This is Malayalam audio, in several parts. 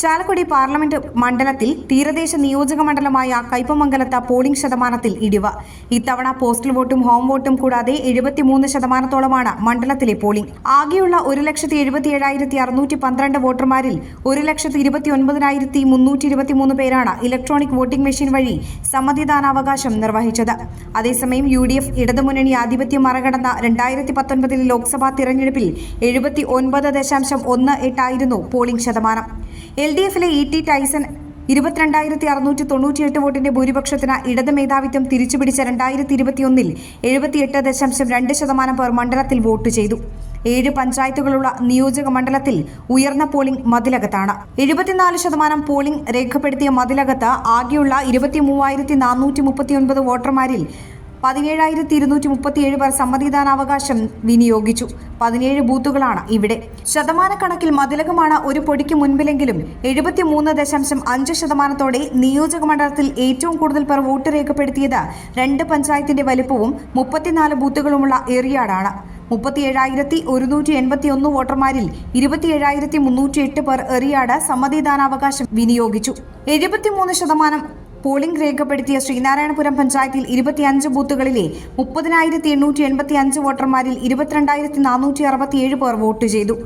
ചാലക്കുടി പാർലമെന്റ് മണ്ഡലത്തിൽ തീരദേശ നിയോജക മണ്ഡലമായ കയ്പമംഗലത്ത് പോളിംഗ് ശതമാനത്തിൽ ഇടിവ്. ഇത്തവണ പോസ്റ്റൽ വോട്ടും ഹോം വോട്ടും കൂടാതെ എഴുപത്തിമൂന്ന് ശതമാനത്തോളമാണ് മണ്ഡലത്തിലെ പോളിംഗ്. ആകെയുള്ള ഒരു ലക്ഷത്തി എഴുപത്തി ഏഴായിരത്തി അറുന്നൂറ്റി പന്ത്രണ്ട് വോട്ടർമാരിൽ ഒരു ലക്ഷത്തി ഇരുപത്തി ഒൻപതിനായിരത്തി മുന്നൂറ്റി ഇരുപത്തിമൂന്ന് പേരാണ് ഇലക്ട്രോണിക് വോട്ടിംഗ് മെഷീൻ വഴി സമ്മതിദാനാവകാശം നിർവഹിച്ചത്. അതേസമയം യു ഡി എഫ് ഇടതുമുന്നണി ആധിപത്യം മറികടന്ന രണ്ടായിരത്തി പത്തൊൻപതിലെ ലോക്സഭാ തിരഞ്ഞെടുപ്പിൽ എഴുപത്തി ഒൻപത് ദശാംശം ഒന്ന് എട്ടായിരുന്നു പോളിംഗ് ശതമാനം. എൽ ഡി എഫിലെ ഇ ടി ടൈസൺ ഇരുപത്തിരണ്ടായിരത്തി അറുന്നൂറ്റി തൊണ്ണൂറ്റിയെട്ട് വോട്ടിന്റെ ഭൂരിപക്ഷത്തിന് ഇടത് മേധാവിത്വം തിരിച്ചുപിടിച്ച രണ്ടായിരത്തി ഇരുപത്തിയൊന്നിൽ എഴുപത്തിയെട്ട് ദശാംശം രണ്ട് ശതമാനം പേർ മണ്ഡലത്തിൽ വോട്ട് ചെയ്തു. ഏഴ് പഞ്ചായത്തുകളുള്ള നിയോജക മണ്ഡലത്തിൽ ഉയർന്ന പോളിംഗ് മതിലകത്താണ്. എഴുപത്തിനാല് ശതമാനം പോളിംഗ് രേഖപ്പെടുത്തിയ മതിലകത്ത് ആകെയുള്ള ഇരുപത്തി മൂവായിരത്തി നാനൂറ്റി മുപ്പത്തിയൊൻപത് വോട്ടർമാരിൽ പതിനേഴായിരത്തി ഇരുന്നൂറ്റി മുപ്പത്തിയേഴ് പേർ സമ്മതിദാനാവകാശം വിനിയോഗിച്ചു. പതിനേഴ് ബൂത്തുകളാണ് ഇവിടെ. ശതമാനക്കണക്കിൽ മതിലകമാണ് ഒരു പൊടിക്ക് മുൻപിലെങ്കിലും എഴുപത്തിമൂന്ന് ദശാംശം അഞ്ച് ശതമാനത്തോടെ നിയോജക മണ്ഡലത്തിൽ ഏറ്റവും കൂടുതൽ പേർ വോട്ട് രേഖപ്പെടുത്തിയത് രണ്ട് പഞ്ചായത്തിന്റെ വലിപ്പവും മുപ്പത്തിനാല് ബൂത്തുകളുമുള്ള ഏറിയാടാണ്. മുപ്പത്തിയേഴായിരത്തി ഒരുന്നൂറ്റി എൺപത്തി ഒന്ന് വോട്ടർമാരിൽ ഇരുപത്തിയേഴായിരത്തി മുന്നൂറ്റി എട്ട് പേർ എറിയാട് സമ്മതിദാനാവകാശം വിനിയോഗിച്ചു. എഴുപത്തിമൂന്ന് ശതമാനം പോളിംഗ് രേഖപ്പെടുത്തിയ ശ്രീനാരായണപുരം പഞ്ചായത്തിൽ ഇരുപത്തിയഞ്ച് ബൂത്തുകളിലെ മുപ്പതിനായിരത്തി എണ്ണൂറ്റി എൺപത്തി അഞ്ച് വോട്ടർമാരിൽ ഇരുപത്തിരണ്ടായിരത്തി നാനൂറ്റി അറുപത്തിയേഴ് പേർ വോട്ട് ചെയ്തു.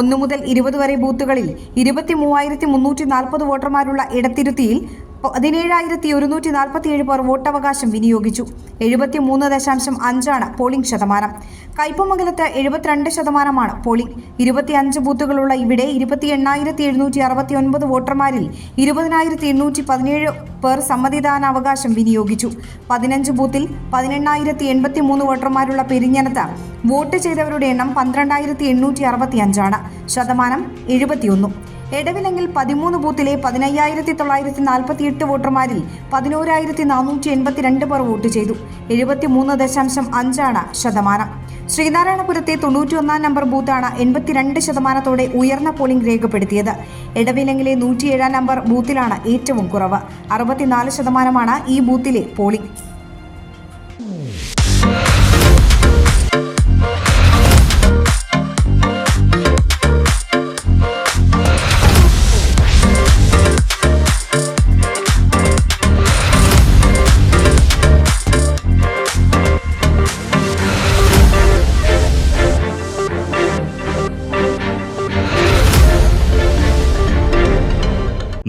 ഒന്നു മുതൽ ഇരുപത് വരെ ബൂത്തുകളിൽ ഇരുപത്തി മൂവായിരത്തി മുന്നൂറ്റി നാൽപ്പത് വോട്ടർമാരുള്ള ഇടത്തിരുത്തിയിൽ പതിനേഴായിരത്തി ഒരുന്നൂറ്റി നാൽപ്പത്തിയേഴ് പേർ വോട്ടവകാശം വിനിയോഗിച്ചു. എഴുപത്തി മൂന്ന് ദശാംശം അഞ്ചാണ് പോളിംഗ് ശതമാനം. കയ്പമംഗലത്ത് എഴുപത്തിരണ്ട് ശതമാനമാണ് പോളിംഗ്. ഇരുപത്തിയഞ്ച് ബൂത്തുകളുള്ള ഇവിടെ ഇരുപത്തി എണ്ണായിരത്തി എഴുന്നൂറ്റി അറുപത്തി ഒൻപത് വോട്ടർമാരിൽ ഇരുപതിനായിരത്തി എണ്ണൂറ്റി പതിനേഴ് പേർ സമ്മതിദാനാവകാശം വിനിയോഗിച്ചു. പതിനഞ്ച് ബൂത്തിൽ പതിനെണ്ണായിരത്തി എൺപത്തി മൂന്ന് വോട്ടർമാരുള്ള പെരിഞ്ഞനത്ത് വോട്ട് ചെയ്തവരുടെ എണ്ണം പന്ത്രണ്ടായിരത്തി എണ്ണൂറ്റി അറുപത്തി അഞ്ചാണ് ശതമാനം എഴുപത്തിയൊന്നും. എടവിലെങ്കിൽ പതിമൂന്ന് ബൂത്തിലെ പതിനയ്യായിരത്തി തൊള്ളായിരത്തി നാൽപ്പത്തി എട്ട് വോട്ടർമാരിൽ പതിനോരായിരത്തി നാനൂറ്റി എൺപത്തിരണ്ട് പേർ വോട്ട് ചെയ്തു. എഴുപത്തിമൂന്ന് ദശാംശം അഞ്ചാണ് ശതമാനം. ശ്രീനാരായണപുരത്തെ തൊണ്ണൂറ്റിയൊന്നാം നമ്പർ ബൂത്താണ് എൺപത്തിരണ്ട് ശതമാനത്തോടെ ഉയർന്ന പോളിംഗ് രേഖപ്പെടുത്തിയത്. എടവിലെങ്കിലെ നൂറ്റിയേഴാം നമ്പർ ബൂത്തിലാണ് ഏറ്റവും കുറവ്. അറുപത്തിനാല് ശതമാനമാണ് ഈ ബൂത്തിലെ polling.